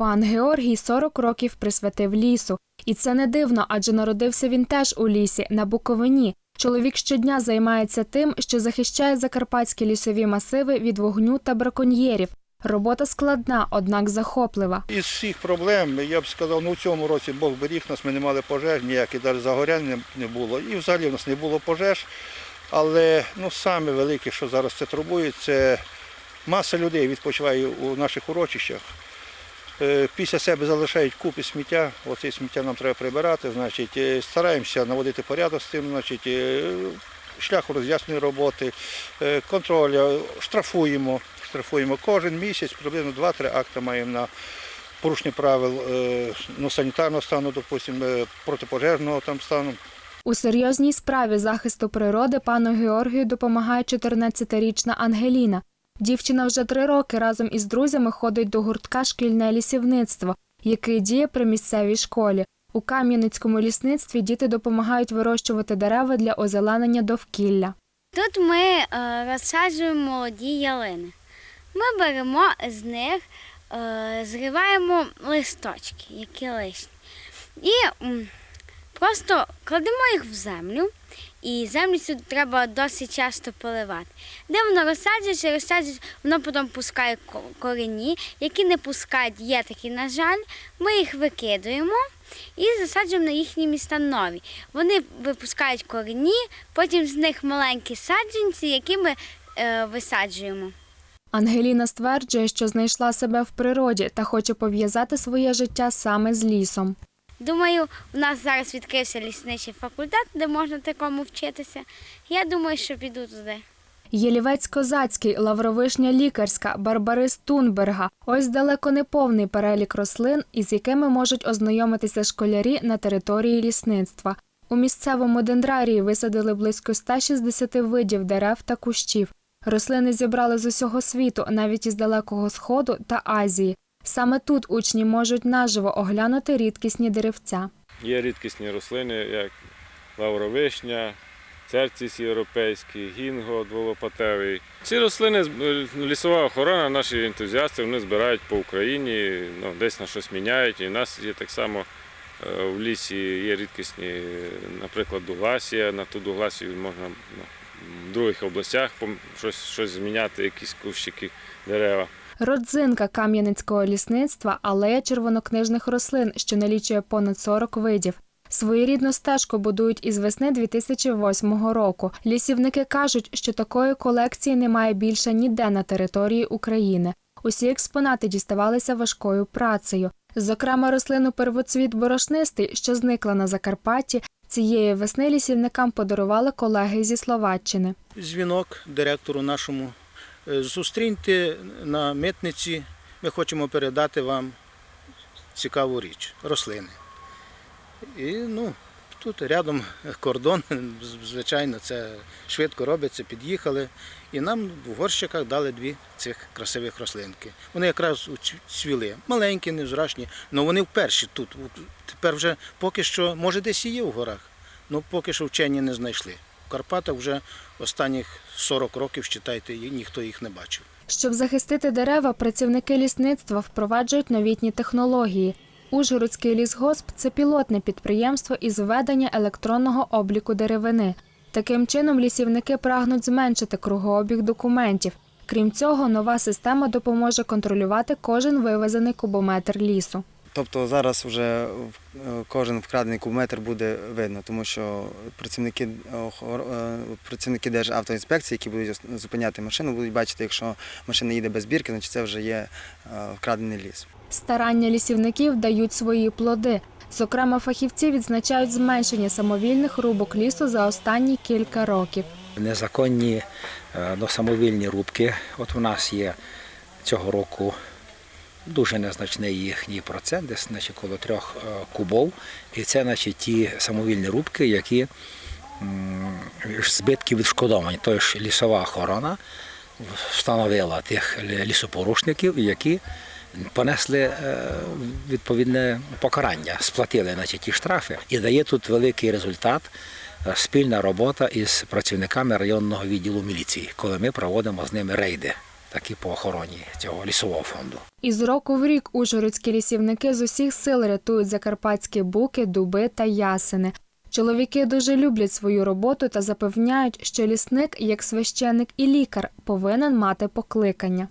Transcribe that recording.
Пан Георгій 40 років присвятив лісу. І це не дивно, адже народився він теж у лісі, на Буковині. Чоловік щодня займається тим, що захищає закарпатські лісові масиви від вогню та браконьєрів. Робота складна, однак захоплива. Із всіх проблем, я б сказав, ну в цьому році Бог беріг нас, ми не мали пожеж, ніяких навіть загорянь не- було. І взагалі в нас не було пожеж. Але ну, саме велике, що зараз це турбує, це маса людей відпочиває у наших урочищах. Е, Після себе залишають купи сміття. Оце сміття нам треба прибирати. Значить, е, стараємося наводити порядок з тим, значить, е, шляху роз'яснення роботи, контролю, штрафуємо. Штрафуємо кожен місяць, приблизно 2-3 акти маємо на порушення правил ну, санітарного стану, допустимо, протипожежного там стану. У серйозній справі захисту природи пану Георгію допомагає 14-річна Ангеліна. Дівчина вже три роки разом із друзями ходить до гуртка шкільне лісівництво, який діє при місцевій школі. У Кам'янецькому лісництві діти допомагають вирощувати дерева для озеленення довкілля. Тут ми е, розсаджуємо молоді ялини. Ми беремо з них, е, зриваємо листочки, які лишні. І просто кладемо їх в землю. І землю цю треба досить часто поливати. Де воно розсаджується, розсаджується, воно потім пускає ко- корені, які не пускають, є такі, на жаль, ми їх викидуємо і засаджуємо на їхні міста нові. Вони випускають корені, потім з них маленькі саджанці, які ми е, висаджуємо. Ангеліна стверджує, що знайшла себе в природі та хоче пов'язати своє життя саме з лісом. Думаю, у нас зараз відкрився лісничий факультет, де можна такому вчитися. Я думаю, що піду туди. Єлівець Козацький, Лавровишня Лікарська, Барбарис Тунберга. Ось далеко не повний перелік рослин, із якими можуть ознайомитися школярі на території лісництва. У місцевому дендрарії висадили близько 160 видів дерев та кущів. Рослини зібрали з усього світу, навіть із Далекого Сходу та Азії. Саме тут учні можуть наживо оглянути рідкісні деревця. Є рідкісні рослини, як лавровишня, церціс європейський, гінго дволопатевий. Ці рослини е, лісова охорона, наші ентузіасти, вони збирають по Україні, ну, десь на щось міняють. І в нас є так само е, в лісі є рідкісні, наприклад, дугласія. На ту дугласію можна ну, в других областях щось, щось зміняти, якісь кущики, дерева. Родзинка кам'янецького лісництва алея червонокнижних рослин, що налічує понад 40 видів. Своєрідну стежку будують із весни 2008 року. Лісівники кажуть, що такої колекції немає більше ніде на території України. Усі експонати діставалися важкою працею. Зокрема, рослину первоцвіт борошнистий, що зникла на Закарпатті, цієї весни лісівникам подарували колеги зі Словаччини. дзвінок директору нашому. Е, Зустріньте на митниці. Ми хочемо передати вам цікаву річ рослини. І ну, тут рядом кордон, звичайно, це швидко робиться, під'їхали. І нам в горщиках дали дві цих красивих рослинки. Вони якраз цвіли. Маленькі, невзрачні, але вони вперше тут. Тепер вже поки що, може, десь і є в горах, але поки що вчені не знайшли. В Карпатах вже останніх 40 років, вважайте, ніхто їх не бачив. Щоб захистити дерева, працівники лісництва впроваджують новітні технології. Ужгородський лісгосп це пілотне підприємство із введення електронного обліку деревини. Таким чином, лісівники прагнуть зменшити кругообіг документів. Крім цього, нова система допоможе контролювати кожен вивезений кубометр лісу. Тобто зараз вже е, кожен вкрадений кубометр буде видно, тому що працівники, е, працівники Державтоінспекції, які будуть зупиняти машину, будуть бачити, якщо машина їде без бірки, значить це вже є е, вкрадений ліс. Старання лісівників дають свої плоди. Зокрема, фахівці відзначають зменшення самовільних рубок лісу за останні кілька років. незаконні е, ну, самовільні рубки. От у нас є цього року дуже незначний їхній процент, десь значить, коло трьох е, кубов. І це значить, ті самовільні рубки, які збитки відшкодовані. Тобто лісова охорона встановила тих лісопорушників, які понесли е, відповідне покарання, сплатили значить, ті штрафи. І дає тут великий результат е, спільна робота із працівниками районного відділу міліції, коли ми проводимо з ними рейди. Так і по охороні цього лісового фонду. Із року в рік ужгородські лісівники з усіх сил рятують закарпатські буки, дуби та ясени. Чоловіки дуже люблять свою роботу та запевняють, що лісник, як священик і лікар, повинен мати покликання.